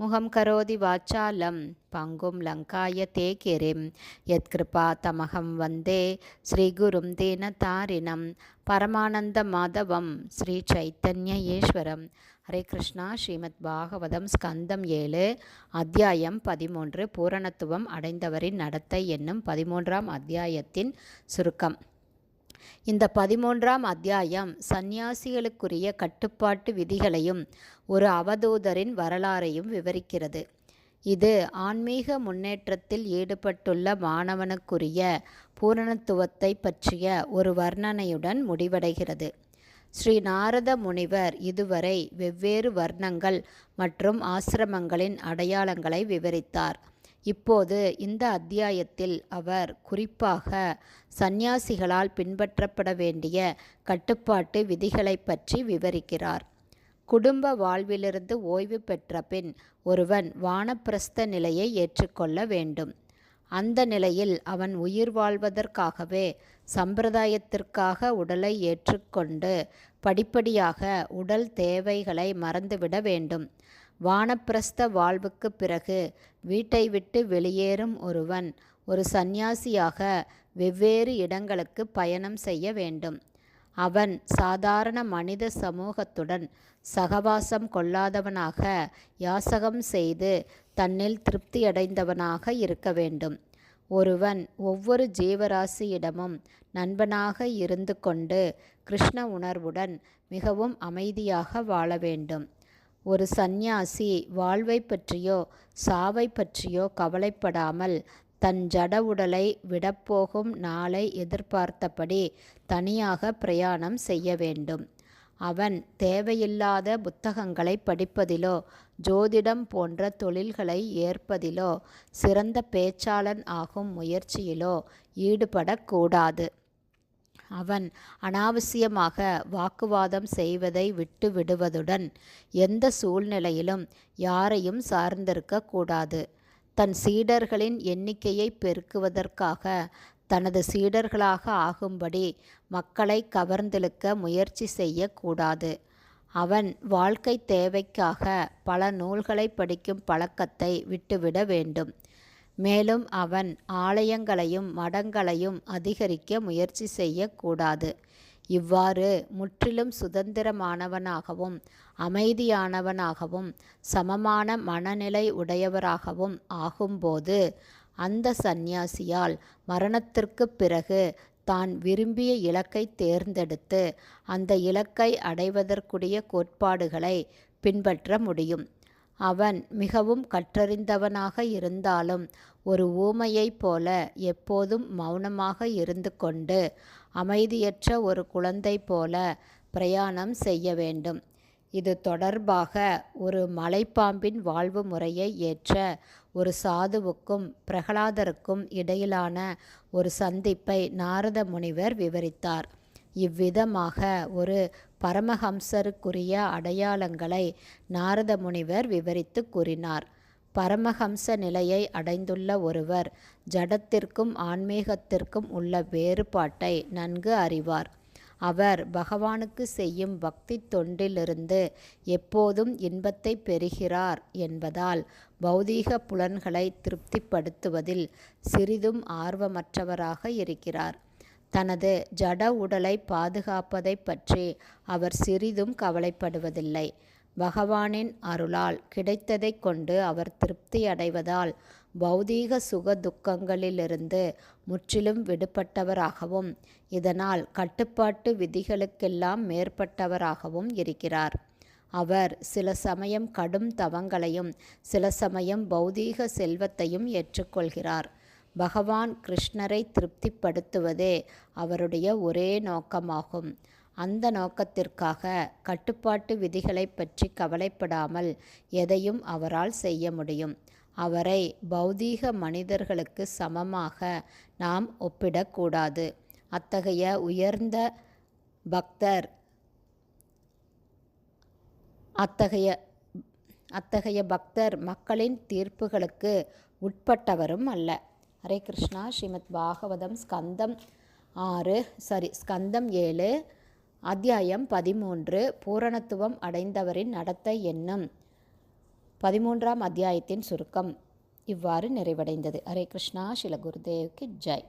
முகம் கரோதி வாச்சாலம் பங்கும் லங்காய தே கிரிம் யத்கிருபா தமகம் வந்தே ஸ்ரீகுரும் தீனதாரிணம் பரமானந்த மாதவம் ஸ்ரீ சைத்தன்ய ஈஸ்வரம். ஹரே கிருஷ்ணா ஸ்ரீமத் பாகவதம் ஸ்கந்தம் ஏழு அத்தியாயம் பதிமூன்று பூரணத்துவம் அடைந்தவரின் நடத்தை என்னும் பதிமூன்றாம் அத்தியாயத்தின் சுருக்கம். இந்த பதிமூன்றாம் அத்தியாயம் சந்நியாசிகளுக்குரிய கட்டுப்பாட்டு விதிகளையும் ஒரு அவதூதரின் வரலாறையும் விவரிக்கிறது. இது ஆன்மீக முன்னேற்றத்தில் ஈடுபட்டுள்ள மாணவனுக்குரிய பூரணத்துவத்தை பற்றிய ஒரு வர்ணனையுடன் முடிவடைகிறது. ஸ்ரீ நாரத முனிவர் இதுவரை வெவ்வேறு வர்ணங்கள் மற்றும் ஆசிரமங்களின் அடையாளங்களை விவரித்தார். இப்போது இந்த அத்தியாயத்தில் அவர் குறிப்பாக சந்நியாசிகளால் பின்பற்றப்பட வேண்டிய கட்டுப்பாட்டு விதிகளை பற்றி விவரிக்கிறார். குடும்ப வாழ்விலிருந்து ஓய்வு பெற்ற பின் ஒருவன் வானப்பிரஸ்த நிலையை ஏற்றுக்கொள்ள வேண்டும். அந்த நிலையில் அவன் உயிர் வாழ்வதற்காகவே சம்பிரதாயத்திற்காக உடலை ஏற்றுக்கொண்டு படிப்படியாக உடல் தேவைகளை மறந்துவிட வேண்டும். வானப்பிரஸ்த வாழ்வுக்கு பிறகு வீட்டை விட்டு வெளியேறும் ஒருவன் ஒரு சந்நியாசியாக வெவ்வேறு இடங்களுக்கு பயணம் செய்ய வேண்டும். அவன் சாதாரண மனித சமூகத்துடன் சகவாசம் கொள்ளாதவனாக யாசகம் செய்து தன்னில் திருப்தியடைந்தவனாக இருக்க வேண்டும். ஒருவன் ஒவ்வொரு ஜீவராசியிடமும் நண்பனாக இருந்து கொண்டு கிருஷ்ண உணர்வுடன் மிகவும் அமைதியாக வாழ வேண்டும். ஒரு சந்நியாசி வாழ்வை பற்றியோ சாவை பற்றியோ கவலைப்படாமல் தன் ஜட உடலை விடப்போகும் நாளை எதிர்பார்த்தபடி தனியாக பிரயாணம் செய்ய வேண்டும். அவன் தேவையில்லாத புத்தகங்களை படிப்பதிலோ ஜோதிடம் போன்ற தொழில்களை ஏற்பதிலோ சிறந்த பேச்சாளன் ஆகும் முயற்சியிலோ ஈடுபடக்கூடாது. அவன் அனாவசியமாக வாக்குவாதம் செய்வதை விட்டு விடுவதுடன் எந்த சூழ்நிலையிலும் யாரையும் சார்ந்திருக்கக்கூடாது தன் சீடர்களின் எண்ணிக்கையை பெருக்குவதற்காக தனது சீடர்களாக ஆகும்படி மக்களை கவர்ந்திழுக்க முயற்சி செய்யக்கூடாது அவன் வாழ்க்கை தேவைக்காக பல நூல்களை படிக்கும் பழக்கத்தை விட்டுவிட வேண்டும். மேலும் அவன் ஆலயங்களையும் மடங்களையும் அதிகரிக்க முயற்சி செய்யக்கூடாது. இவ்வாறு முற்றிலும் சுதந்திரமானவனாகவும் அமைதியானவனாகவும் சமமான மனநிலை உடையவராகவும் ஆகும்போது அந்த சந்நியாசியால் மரணத்திற்கு பிறகு தான் விரும்பிய இலக்கை தேர்ந்தெடுத்து அந்த இலக்கை அடைவதற்குரிய கோட்பாடுகளை பின்பற்ற முடியும். அவன் மிகவும் கற்றறிந்தவனாக இருந்தாலும் ஒரு ஊமையைப் போல எப்போதும் மௌனமாக இருந்து கொண்டு அமைதியற்ற ஒரு குழந்தை போல பிரயாணம் செய்ய வேண்டும். இது தொடர்பாக ஒரு மலைப்பாம்பின் வாழ்வு முறையை ஏற்ற ஒரு சாதுவுக்கும் பிரகலாதருக்கும் இடையிலான ஒரு சந்திப்பை நாரத முனிவர் விவரித்தார். இவ்விதமாக ஒரு பரமஹம்சருக்குரிய அடையாளங்களை நாரத முனிவர் விவரித்து கூறினார். பரமஹம்ச நிலையை அடைந்துள்ள ஒருவர் ஜடத்திற்கும் ஆன்மீகத்திற்கும் உள்ள வேறுபாட்டை நன்கு அறிவார். அவர் பகவானுக்கு செய்யும் பக்தி தொண்டிலிருந்து எப்போதும் இன்பத்தை பெறுகிறார் என்பதால் பௌதீக புலன்களை திருப்திப்படுத்துவதில் சிறிதும் ஆர்வமற்றவராக இருக்கிறார். தனது ஜட உடலை பாதுகாப்பதை பற்றி அவர் சிறிதும் கவலைப்படுவதில்லை. பகவானின் அருளால் கிடைத்ததை கொண்டு அவர் திருப்தி அடைவதால் பௌதீக சுக துக்கங்களிலிருந்து முற்றிலும் விடுபட்டவராகவும் இதனால் கட்டுப்பாட்டு விதிகளுக்கெல்லாம் மேற்பட்டவராகவும் இருக்கிறார். அவர் சில சமயம் கடும் தவங்களையும் சில சமயம் பௌதீக செல்வத்தையும் ஏற்றுக்கொள்கிறார். பகவான் கிருஷ்ணரை திருப்திப்படுத்துவதே அவருடைய ஒரே நோக்கமாகும். அந்த நோக்கத்திற்காக கட்டுப்பாட்டு விதிகளை பற்றி கவலைப்படாமல் எதையும் அவரால் செய்ய முடியும். அவரை பௌதீக மனிதர்களுக்கு சமமாக நாம் ஒப்பிடக்கூடாது. அத்தகைய உயர்ந்த பக்தர் அத்தகைய அத்தகைய பக்தர் மக்களின் தீர்ப்புகளுக்கு உட்பட்டவரும் அல்ல. ஹரே கிருஷ்ணா ஸ்ரீமத் பாகவதம் ஸ்கந்தம் ஆறு சாரி ஸ்கந்தம் ஏழு அத்தியாயம் பதிமூன்று பூரணத்துவம் அடைந்தவரின் நடத்தை என்னும் பதிமூன்றாம் அத்தியாயத்தின் சுருக்கம் இவ்வாறு நிறைவடைந்தது. ஹரே கிருஷ்ணா ஸ்ரீல குருதேவ்க்கு ஜெய்.